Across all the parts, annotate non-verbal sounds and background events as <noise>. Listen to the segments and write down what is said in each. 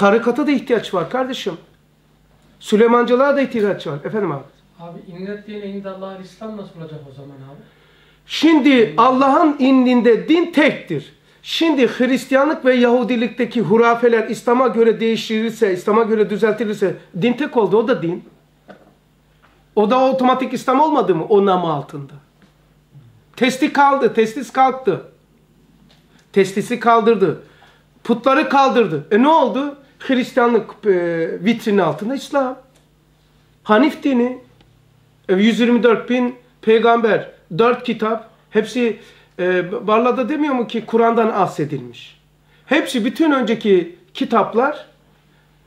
Tarikata da ihtiyaç var kardeşim. Süleymancılığa da ihtiyaç var. Efendim abi. Abi innet dine indallahı İslam nasıl olacak o zaman abi? Şimdi Allah'ın indinde din tektir. Şimdi Hristiyanlık ve Yahudilikteki hurafeler İslam'a göre değiştirilirse, İslam'a göre düzeltilirse din tek oldu. O da din. O da otomatik İslam olmadı mı o namı altında? Testi kaldı, testis kalktı. Testisi kaldırdı. Putları kaldırdı. E ne oldu? Hristiyanlık e, vitrini altında İslam. Hanif dini. E, 124 bin peygamber, 4 kitap. Hepsi e, Barla'da demiyor mu ki Kur'an'dan ahsedilmiş. Hepsi bütün önceki kitaplar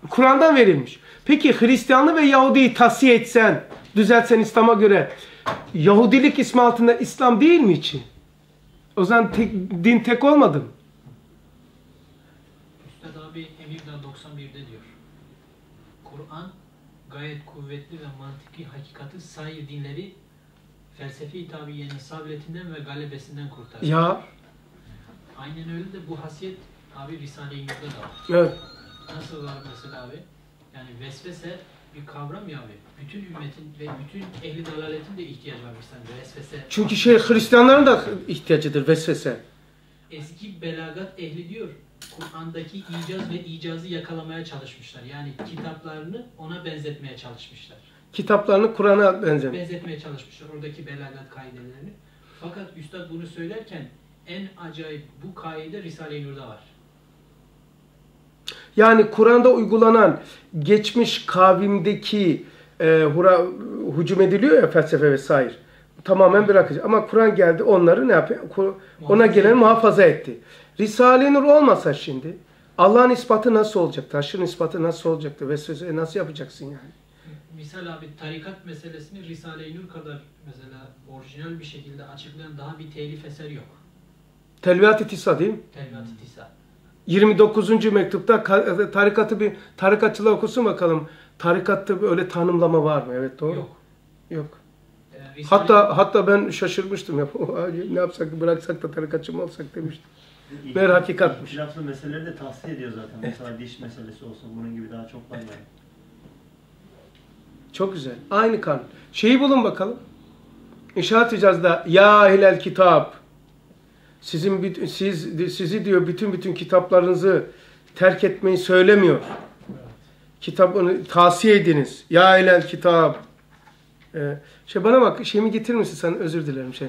Kur'an'dan verilmiş. Peki Hristiyanlığı ve Yahudi'yi tasfiye etsen, düzeltsen İslam'a göre Yahudilik ismi altında İslam değil mi için? O zaman tek, din tek olmadı mı? Üstad abi Emir'den 91'de diyor. Kur'an gayet kuvvetli ve mantıki hakikati sair dinleri felsefi tabiyenin sabretinden ve galebesinden kurtarır. Ya, Aynen öyle de bu hasiyet abi Risale-i Nur'da da var. evet. Nasıl var mesela abi? Yani vesvese bir kavram ya abi. Bütün ümmetin ve bütün ehli dalaletin de ihtiyacı var mesela vesvese. Çünkü şey Hristiyanların da ihtiyacıdır vesvese. Eski belagat ehli diyor. Kur'an'daki icaz ve icazı yakalamaya çalışmışlar. Yani kitaplarını ona benzetmeye çalışmışlar. Kitaplarını Kur'an'a benzer. Benzetmeye çalışmışlar oradaki belagat kaidelerini. Fakat Üstad bunu söylerken en acayip bu kaide Risale-i Nur'da var. Yani Kur'an'da uygulanan geçmiş kavimdeki e, hura, hücum ediliyor ya felsefe vesaire. Tamamen bırakacak. Ama Kur'an geldi onları ne yapıyor? Ona gelen muhafaza etti. Risale-i Nur olmasa şimdi Allah'ın ispatı nasıl olacaktı? Haşrın ispatı nasıl olacaktı? Vesvese nasıl yapacaksın yani? Misal abi tarikat meselesini Risale-i Nur kadar mesela orijinal bir şekilde açıklayan daha bir telif eser yok. Telviyat-ı Tisa değil mi? Telvat-ı Tisa. 29. mektupta ka- tarikatı bir tarikatçılar okusun bakalım. Tarikatta öyle tanımlama var mı? Evet doğru. Yok. Yok. Ee, Risale- Hatta hatta ben şaşırmıştım ya. <laughs> ne yapsak bıraksak da tarikatçı mı olsak demiştim. Meğer hakikatmiş. İhtilaflı meseleleri de tahsiye ediyor zaten. Mesela diş meselesi olsun bunun gibi daha çok var yani. Çok güzel. Aynı kanun. Şeyi bulun bakalım. İnşaat icazda ya ehlel kitap. Sizin siz sizi diyor bütün bütün kitaplarınızı terk etmeyi söylemiyor. Kitabını tavsiye ediniz. Ya ehlel kitap. Ee, şey bana bak şeyimi getirir misin sen özür dilerim şey.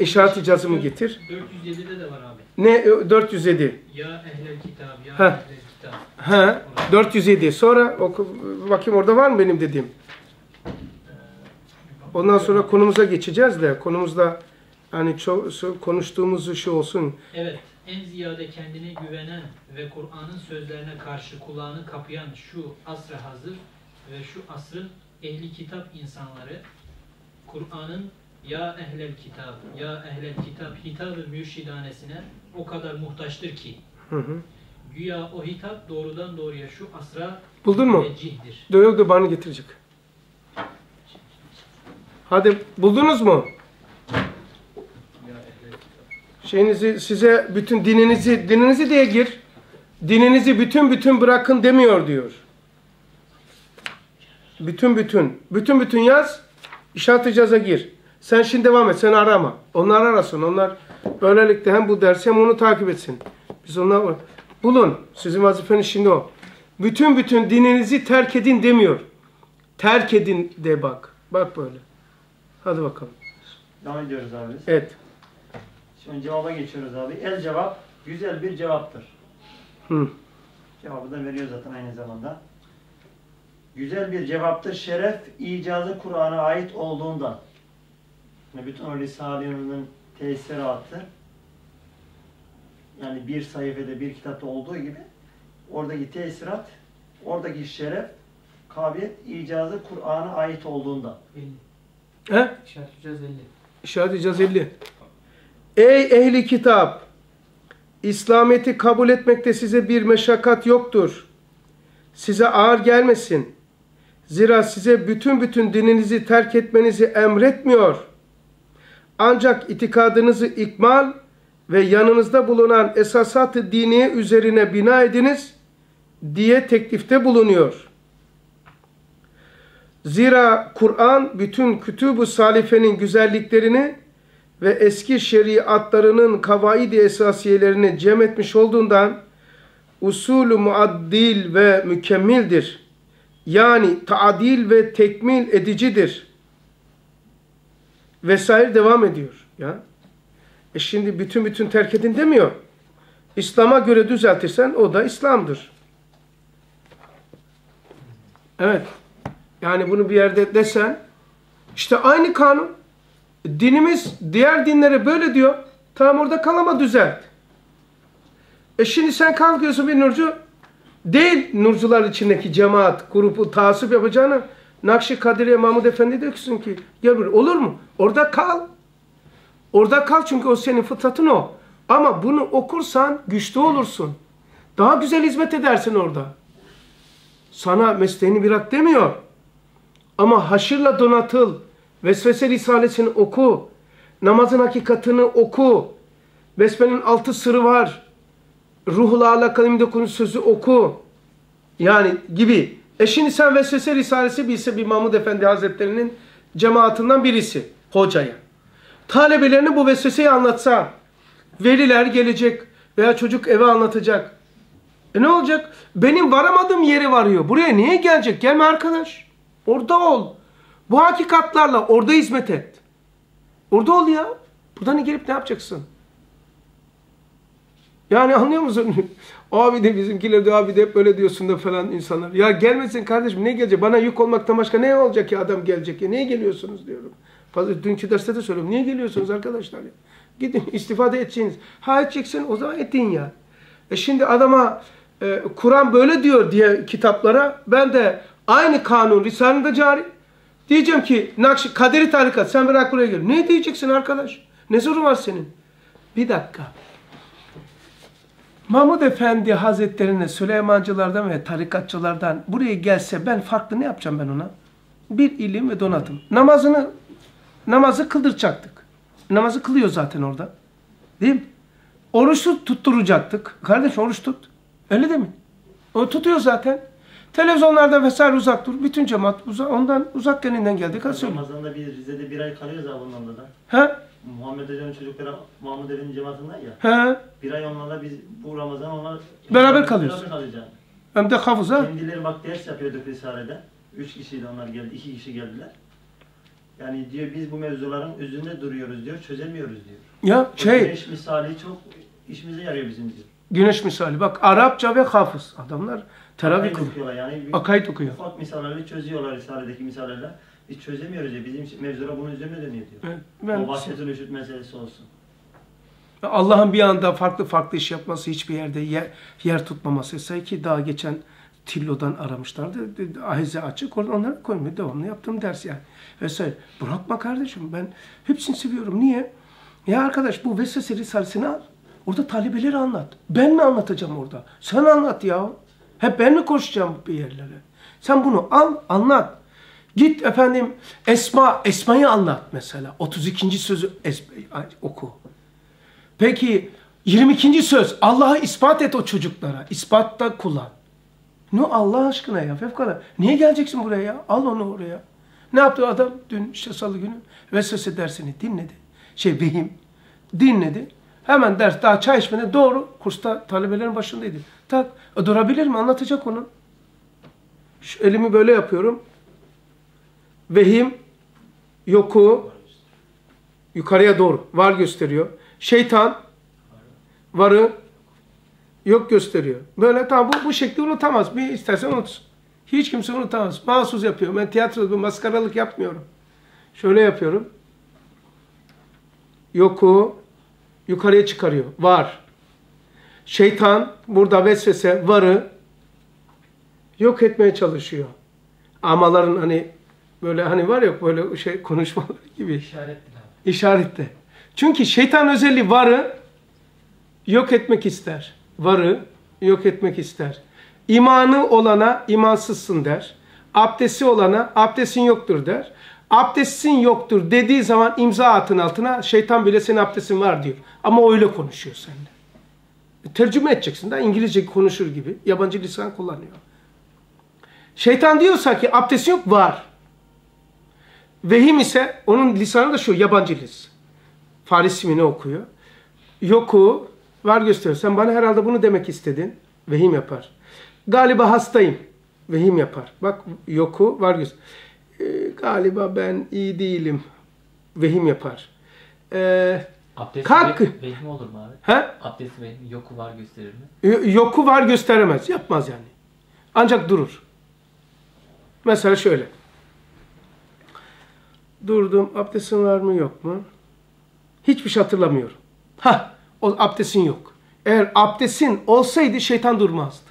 İnşaat icazımı getir. 407'de de var abi. Ne e, 407. Ya ehlel kitab, ya ehlel kitab. Ha 407. Sonra oku, bakayım orada var mı benim dediğim? Ondan sonra konumuza geçeceğiz de konumuzda hani çok konuştuğumuz şu olsun. Evet, en ziyade kendine güvenen ve Kur'an'ın sözlerine karşı kulağını kapayan şu asra hazır ve şu asrın ehli kitap insanları Kur'an'ın ya ehlel kitap, ya ehlel kitap hitabı mürşidanesine o kadar muhtaçtır ki Hı hı. güya o hitap doğrudan doğruya şu asra Buldun mu? müneccihdir. Yok da bana getirecek. Hadi buldunuz mu? Ya ehlel kitap. Şeyinizi size bütün dininizi dininizi diye gir. Dininizi bütün bütün bırakın demiyor diyor. Bütün bütün. Bütün bütün yaz. İşaret icaza gir. Sen şimdi devam et. Sen arama. Onlar arasın. Onlar böylelikle hem bu dersi hem onu takip etsin. Biz onlar bulun. Sizin vazifeniz şimdi o. Bütün bütün dininizi terk edin demiyor. Terk edin de bak. Bak böyle. Hadi bakalım. Devam ediyoruz abi. Evet. Şimdi cevaba geçiyoruz abi. El cevap güzel bir cevaptır. Hı. Cevabı da veriyor zaten aynı zamanda. Güzel bir cevaptır. Şeref icazı Kur'an'a ait olduğundan. Yani bütün o Risale-i tesiratı yani bir sayfada bir kitapta olduğu gibi oradaki tesirat, oradaki şeref, kabiliyet, icazı Kur'an'a ait olduğundan. He? İşaretleyeceğiz 50. İşaret icaz 50. Ey ehli kitap! İslamiyet'i kabul etmekte size bir meşakkat yoktur. Size ağır gelmesin. Zira size bütün bütün dininizi terk etmenizi emretmiyor. Ancak itikadınızı ikmal ve yanınızda bulunan esasat-ı diniye üzerine bina ediniz diye teklifte bulunuyor. Zira Kur'an bütün kütüb-ü salifenin güzelliklerini ve eski şeriatlarının kavaidi esasiyelerini cem etmiş olduğundan usulü muaddil ve mükemmildir. Yani taadil ve tekmil edicidir. Vesaire devam ediyor. Ya. E şimdi bütün bütün terk edin demiyor. İslam'a göre düzeltirsen o da İslam'dır. Evet. Yani bunu bir yerde desen işte aynı kanun. Dinimiz diğer dinlere böyle diyor. Tamam orada kal ama düzelt. E şimdi sen kalkıyorsun bir nurcu. Değil nurcular içindeki cemaat, grubu taassup yapacağını Nakşi Kadiriye Mahmud Efendi diyorsun ki gel buraya. Olur mu? Orada kal. Orada kal çünkü o senin fıtratın o. Ama bunu okursan güçlü olursun. Daha güzel hizmet edersin orada. Sana mesleğini bırak demiyor. Ama haşırla donatıl. Vesvese Risalesini oku. Namazın hakikatini oku. Besmele'nin altı sırrı var. Ruhla alakalı konu sözü oku. Yani gibi. E şimdi sen Vesvese Risalesi bilse bir Mahmud Efendi Hazretleri'nin cemaatinden birisi. Hocaya. Talebelerine bu vesveseyi anlatsa. Veliler gelecek veya çocuk eve anlatacak. E ne olacak? Benim varamadığım yere varıyor. Buraya niye gelecek? Gelme arkadaş. Orada ol. Bu hakikatlarla orada hizmet et. Orada ol ya. Buradan gelip ne yapacaksın? Yani anlıyor musun? <laughs> abi de bizimkiler de abi de hep böyle diyorsun da falan insanlar. Ya gelmesin kardeşim ne gelecek? Bana yük olmaktan başka ne olacak ya adam gelecek ya? Niye geliyorsunuz diyorum. Fazla dünkü derste de söylüyorum. Niye geliyorsunuz arkadaşlar ya? Gidin <laughs> istifade edeceksiniz. Ha edeceksin o zaman edin ya. E şimdi adama e, Kur'an böyle diyor diye kitaplara ben de aynı kanun Risale'de cari. Diyeceğim ki Nakşi, Kaderi tarikat sen bırak buraya gel. Ne diyeceksin arkadaş? Ne sorun var senin? Bir dakika. Mahmud Efendi Hazretlerine Süleymancılardan ve tarikatçılardan buraya gelse ben farklı ne yapacağım ben ona? Bir ilim ve donatım. Namazını namazı kıldıracaktık. Namazı kılıyor zaten orada. Değil mi? Oruçlu tutturacaktık. Kardeş oruç tut. Öyle değil mi? O tutuyor zaten. Televizyonlarda vesaire uzak dur. Bütün cemaat uzak, ondan uzak gelinden söyle. Ramazan'da biz Rize'de bir ay kalıyoruz abi onlarla da. He? Muhammed Hoca'nın çocukları Mahmud Efendi cemaatinden ya. He? Bir ay onlarla biz bu Ramazan onlar... Beraber kalıyoruz. Beraber kalacağız. Hem de hafız ha. Kendileri bak ders yapıyorduk Risale'de. Üç kişiydi onlar geldi, iki kişi geldiler. Yani diyor biz bu mevzuların üzerinde duruyoruz diyor, çözemiyoruz diyor. Ya O şey güneş misali çok işimize yarıyor bizim diyor. güneş misali. Bak Arapça ve hafız. Adamlar teravih okuyorlar yani. Bir- Akayit okuyor. Ufak misallerle çözüyorlar Risale'deki misallerle. Biz çözemiyoruz diyor. Bizim mevzular bunun üzerine dönüyor diyor. Evet, O Ben, vahşetin üşüt meselesi olsun. Allah'ın bir anda farklı farklı iş yapması, hiçbir yerde yer, yer tutmaması. Say ki daha geçen Tillo'dan aramışlardı. Ahize açık, oradan onları koymuyor. Devamlı yaptığım ders yani. Vesaire. Bırakma kardeşim, ben hepsini seviyorum. Niye? Ya arkadaş bu Vesvese Risalesini al. Orada talebeleri anlat. Ben mi anlatacağım orada? Sen anlat ya. Hep ben mi koşacağım bir yerlere? Sen bunu al, anlat. Git efendim Esma, Esma'yı anlat mesela. 32. sözü oku. Peki 22. söz Allah'ı ispat et o çocuklara. İspatta kullan. Ne Allah aşkına ya fevkalade. Niye geleceksin buraya ya? Al onu oraya. Ne yaptı adam dün işte salı günü? Vesvese dersini dinledi. Şey vehim dinledi. Hemen ders daha çay içmeden doğru kursta talebelerin başındaydı. Tak durabilir mi? Anlatacak onu. Şu elimi böyle yapıyorum. Vehim yoku yukarıya doğru var gösteriyor. Şeytan varı yok gösteriyor. Böyle tamam bu, bu şekli unutamaz. Bir istersen unutsun. Hiç kimse unutamaz. Mahsus yapıyor. Ben tiyatroda bir maskaralık yapmıyorum. Şöyle yapıyorum. Yoku yukarıya çıkarıyor. Var. Şeytan burada vesvese varı yok etmeye çalışıyor. Amaların hani böyle hani var ya böyle şey konuşmaları gibi. İşaretli abi. İşarette. Çünkü şeytan özelliği varı yok etmek ister. Varı yok etmek ister. İmanı olana imansızsın der. Abdesti olana abdestin yoktur der. Abdestin yoktur dediği zaman imza atın altına şeytan bile senin abdestin var diyor. Ama öyle konuşuyor seninle. Tercüme edeceksin de İngilizce konuşur gibi. Yabancı lisan kullanıyor. Şeytan diyorsa ki abdest yok var. Vehim ise onun lisanı da şu yabancı lisan. Faris mi ne okuyor? Yoku var gösteriyor. Sen bana herhalde bunu demek istedin. Vehim yapar. Galiba hastayım. Vehim yapar. Bak yoku var gösteriyor. Ee, galiba ben iyi değilim. Vehim yapar. Ee, Abdest Kalk. ve- vehmi olur mu abi? he? Abdest vehmi yoku var gösterir mi? Yoku var gösteremez. Yapmaz yani. Ancak durur. Mesela şöyle. Durdum. Abdestin var mı yok mu? Hiçbir şey hatırlamıyorum. Ha, o abdestin yok. Eğer abdestin olsaydı şeytan durmazdı.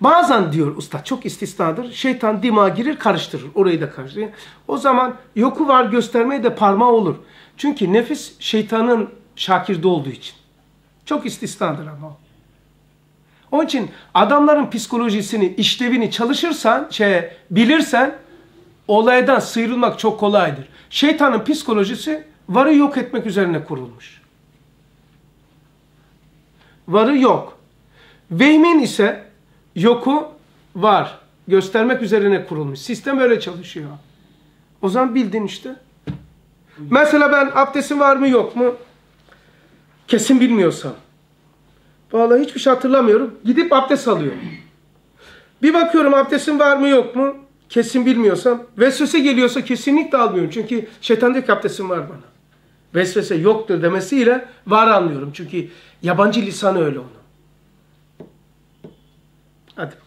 Bazen diyor usta çok istisnadır. Şeytan dimağa girir karıştırır. Orayı da karıştırır. O zaman yoku var göstermeye de parmağı olur. Çünkü nefis şeytanın şakirde olduğu için. Çok istisnadır ama. o. Onun için adamların psikolojisini, işlevini çalışırsan, şey, bilirsen olaydan sıyrılmak çok kolaydır. Şeytanın psikolojisi varı yok etmek üzerine kurulmuş. Varı yok. Vehmin ise yoku var. Göstermek üzerine kurulmuş. Sistem öyle çalışıyor. O zaman bildin işte. Mesela ben abdestim var mı yok mu? Kesin bilmiyorsam. Vallahi hiçbir şey hatırlamıyorum. Gidip abdest alıyorum. Bir bakıyorum abdestim var mı yok mu? Kesin bilmiyorsam. Vesvese geliyorsa kesinlikle almıyorum. Çünkü şeytan diyor ki var bana. Vesvese yoktur demesiyle var anlıyorum. Çünkü yabancı lisanı öyle onun. Hadi.